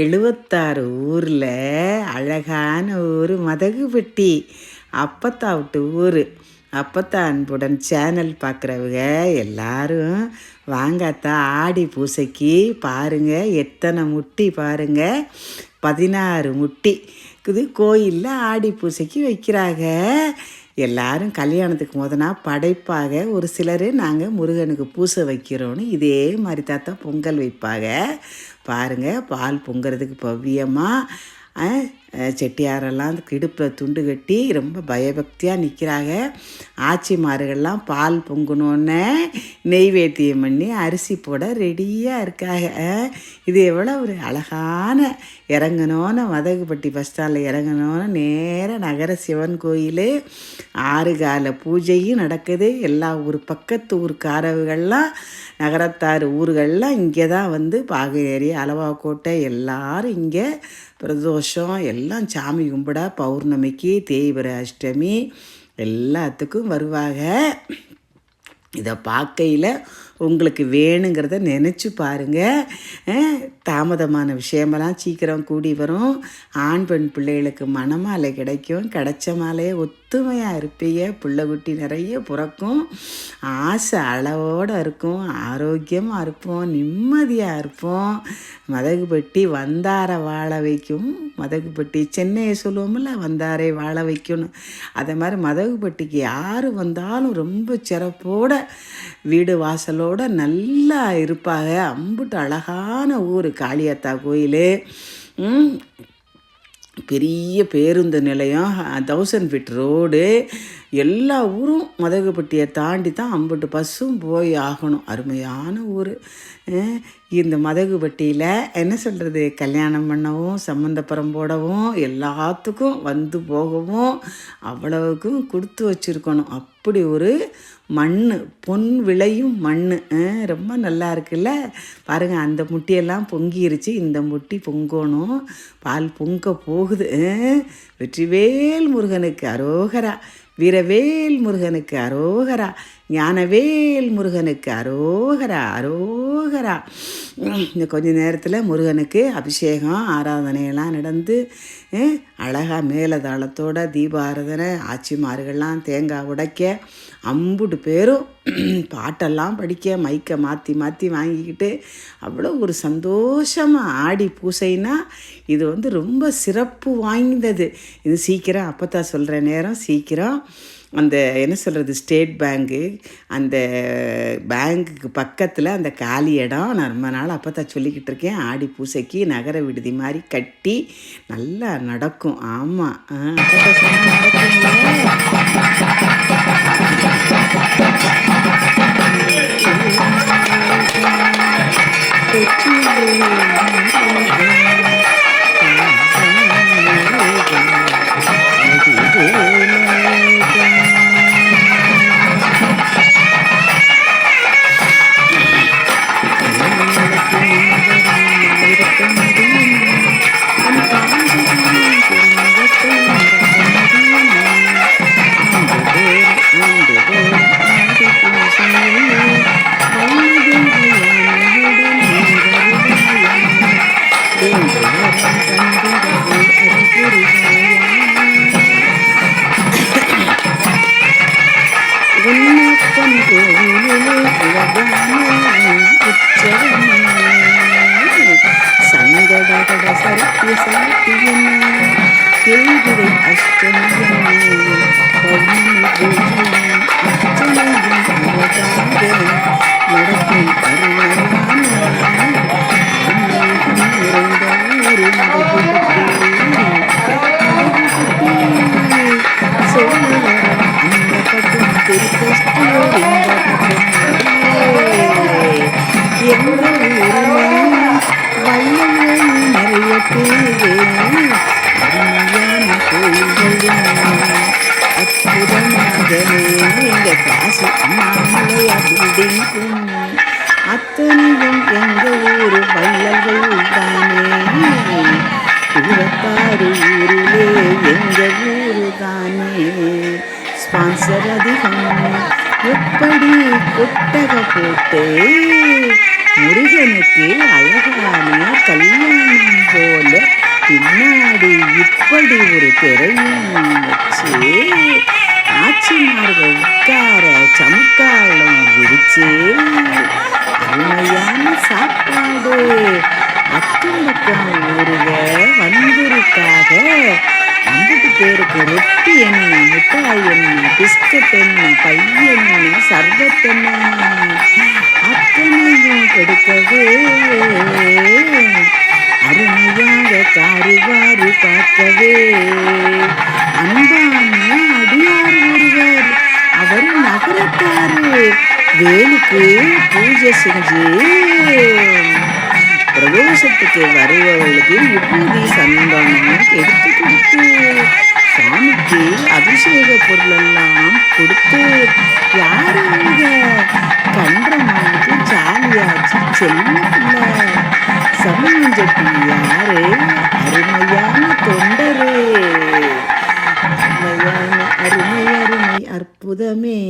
எழுபத்தாறு ஊரில் அழகான ஊர் மதகுபட்டி அப்பத்தா விட்டு ஊர். அப்பத்தா அன்புடன் சேனல் பார்க்குறவங்க எல்லாரும் வாங்காத்தா ஆடி பூசைக்கு பாருங்கள் எத்தனை முட்டி பாருங்க. பதினாறு முட்டி. இது கோயிலில் ஆடி பூசைக்கு வைக்கிறாங்க. எல்லாரும் கல்யாணத்துக்கு முதனா படைப்பாக ஒரு சிலர் நாங்கள் முருகனுக்கு பூசை வைக்கிறோன்னு இதே மாதிரி தாத்தா பொங்கல் வைப்பாங்க பாருங்கள் பால் பொங்குறதுக்கு பவ்யமாக செட்டியாரெல்லாம் இடுப்பில் துண்டு கட்டி ரொம்ப பயபக்தியாக நிற்கிறாங்க ஆச்சிமார்கள்லாம் பால் பொங்கணுன்னே நெய்வேத்தியம் பண்ணி அரிசி போட ரெடியாக இருக்காங்க இது எவ்வளோ ஒரு அழகான இறங்கணுன்னு மதகுப்பட்டி பஸ் ஸ்டாண்டில் இறங்கணுன்னு நேராக நகர சிவன் கோயில். ஆறு கால பூஜையும் நடக்குது. எல்லா ஊர் பக்கத்து ஊருக்காரவுகள்லாம் நகரத்தார் ஊர்கள்லாம் இங்கே தான் வந்து பாகையேறி அளவா கோட்டை எல்லாரும் இங்கே பிரதோஷம் எல்லாம் எல்லாம் சாமி கும்பிட பௌர்ணமிக்கு தேய்பிர அஷ்டமி எல்லாத்துக்கும் வருவாங்க இதை பார்க்கையில் உங்களுக்கு வேணுங்கிறத நினச்சி பாருங்கள் தாமதமான விஷயமெல்லாம் சீக்கிரம் கூடி வரும். ஆண் பெண் பிள்ளைகளுக்கு மணமாலை கிடைக்கும். கிடைச்ச மாலையே ஒத்துமையாக இருப்பீங்க பிள்ளைக்குட்டி நிறைய பிறக்கும். ஆசை அளவோடு இருக்கும் ஆரோக்கியமாக இருப்போம் நிம்மதியாக இருப்போம். மதகுபட்டி வந்தாரை வாழ வைக்கும். மதகுபட்டி சென்னையை சொல்லுவோம்ல வந்தாரை வாழ வைக்கணும் அதே மாதிரி மதகுபட்டிக்கு யார் வந்தாலும் ரொம்ப சிறப்போட வீடு வாசலோட நல்லா இருப்பாங்க. அம்புட்டு அழகான ஊர் காளியாத்தா கோயில். பெரிய பேருந்து நிலையம் தௌசண்ட் ஃபீட் ரோடு. எல்லா ஊரும் மதகுப்பட்டியை தாண்டி தான் அம்பட்டு பஸ்ஸும் போய் ஆகணும். அருமையான ஊர். இந்த மதகுப்பட்டியில் என்ன சொல்கிறது கல்யாணம் பண்ணவும் சம்மந்தப்புறம் போடவும் எல்லாத்துக்கும் வந்து போகவும் அவ்வளவுக்கும் கொடுத்து வச்சுருக்கணும். அப்படி ஒரு மண் பொன் விளையும் மண் ரொம்ப நல்லா இருக்குல்ல? பாருங்கள் அந்த முட்டியெல்லாம் பொங்கிருச்சு. இந்த முட்டி பொங்கணும். பால் பொங்க போகுது. வெற்றிவேல் முருகனுக்கு அரோகரா. வீரவேல் முருகனுக்கு அரோகரா. ஞானவேல் முருகனுக்கு அரோகரா அரோகரா. இந்த கொஞ்ச நேரத்தில் முருகனுக்கு அபிஷேகம் ஆராதனையெல்லாம் நடந்து அழகாக மேலதாளத்தோட தீபாராதனை ஆட்சிமார்கள்லாம் தேங்காய் உடைக்க அம்புட்டு பேரும் பாட்டெல்லாம் படிக்க மைக்கை மாற்றி மாற்றி வாங்கிக்கிட்டு அவ்வளோ ஒரு சந்தோஷமாக ஆடி பூசைனா இது வந்து ரொம்ப சிறப்பு வாய்ந்தது. இது சீக்கிரம் அப்போ தான் சொல்கிற நேரம் சீக்கிரம் அந்த என்ன சொல்கிறது ஸ்டேட் பேங்க்கு அந்த பேங்க்குக்கு பக்கத்தில் அந்த காலி இடம். நான் ரொம்ப நாள் அப்போ தான் சொல்லிக்கிட்டு இருக்கேன். ஆடி பூசைக்கு நகர விடுதி மாதிரி கட்டி நல்லா நடக்கும். ஆமாம் Thank you. சங்கடகட சரத்திய சரத்தியன் தேவிரை அஷ்டமியன் பில்டிங்கும் அத்தனையும் எங்க ஊரு வள்ளல்கள் தானே? இருபத்தாறு ஊரிலே எங்க ஊரு தானே? ஸ்பான்சர் அதிகம். எப்படி கொட்டக போட்டு? முருகனுக்கு அழகான கல்யாணம் போல பின்னாடி இப்படி ஒரு திரையும் வச்சு. ஆட்சிமார்கள் உட்கார சமுக்காலம் விரிச்சு. அருமையான சாப்பாடு. அக்கம் பக்கம் ஊருக வந்திருக்காக. ஐம்பது பேருக்கு ரொட்டி என்ன மிட்டாய் என்ன பிஸ்கட் என்ன பை என்ன சர்பத் என்ன. அத்தனையும் கொடுக்கவே வேலுக்கு பூஜை செஞ்சு பிரதோஷத்துக்கு வருபவர்களுக்கு விபூதி சந்தானம் எடுத்து கொடுத்து சாமிக்கு அபிஷேக பொருளெல்லாம் கொடுத்து யாருங்க கன்றமானுக்கு ஜாலியாச்சு செல்ல பிள்ளை சமஞ்சட்டி யாரு? அருமையான தொண்டரே. அருமையான அருமை அருமை அற்புதமே.